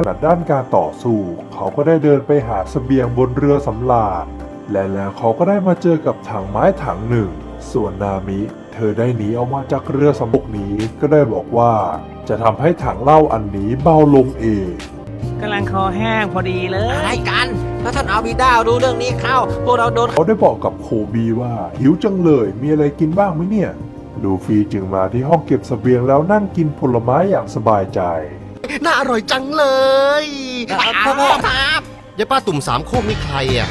ขนาดด้านการต่อสู้ เขาก็ได้เดินไปหาเสบียงบนเรือสำราญและแล้วเขาก็ได้มาเจอกับถังไม้ถังหนึ่ง ส่วนนามิ เธอได้หนีออกมาจากเรือสำบกนี้ก็ได้บอกว่า จะทำให้ถังเหล้าอันนี้เบาลงเองกำลังคอแห้งพอดีเลย อะไรกัน ถ้าท่านอาบิดารู้เรื่องนี้เข้า พวกเราโดนเขาได้บอกกับโคบีว่า หิวจังเลยมีอะไรกินบ้างไหมเนี่ย ลูฟี่จึงมาที่ห้องเก็บเสบียงแล้วนั่งกินผลไม้อย่างสบายใจ น่าอร่อยจังเลยพ่อพ่อครับยายป้าตุ่มสามโคกนี่ใครอะ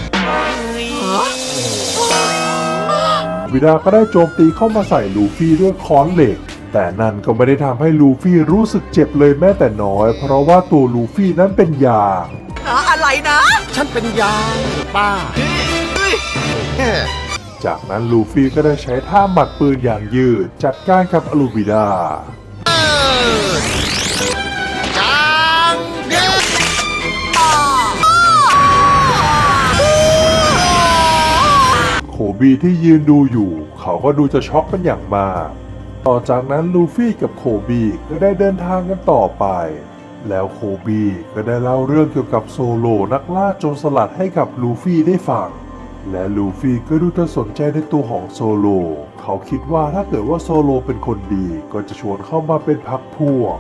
วิดาก็ได้โจมตีเข้ามาใส่ลูฟี่ด้วยค้อนเหล็ก แต่นั่นก็ไม่ได้ทำให้ลูฟี่รู้สึกเจ็บเลยแม้แต่น้อย เพราะว่าตัวลูฟี่นั้นเป็นยางอะไรนะ ฉันเป็นยางป้าแค่จากนั้นลูฟี่ก็ได้ใช้ท่าหมัดปืนอย่างยืด จัดการกับอลูบิดา บีที่ยืนดูอยู่ เขาก็ดูจะช็อกเป็นอย่างมาก ต่อจากนั้นลูฟี่กับโคบีก็ได้เดินทางกันต่อไป แล้วโคบีก็ได้เล่าเรื่องเกี่ยวกับโซโลนักล่าโจรสลัดให้กับลูฟี่ได้ฟัง และลูฟี่ก็ดูจะสนใจในตัวของโซโล เขาคิดว่าถ้าเกิดว่าโซโลเป็นคนดีก็จะชวนเข้ามาเป็นพักพวก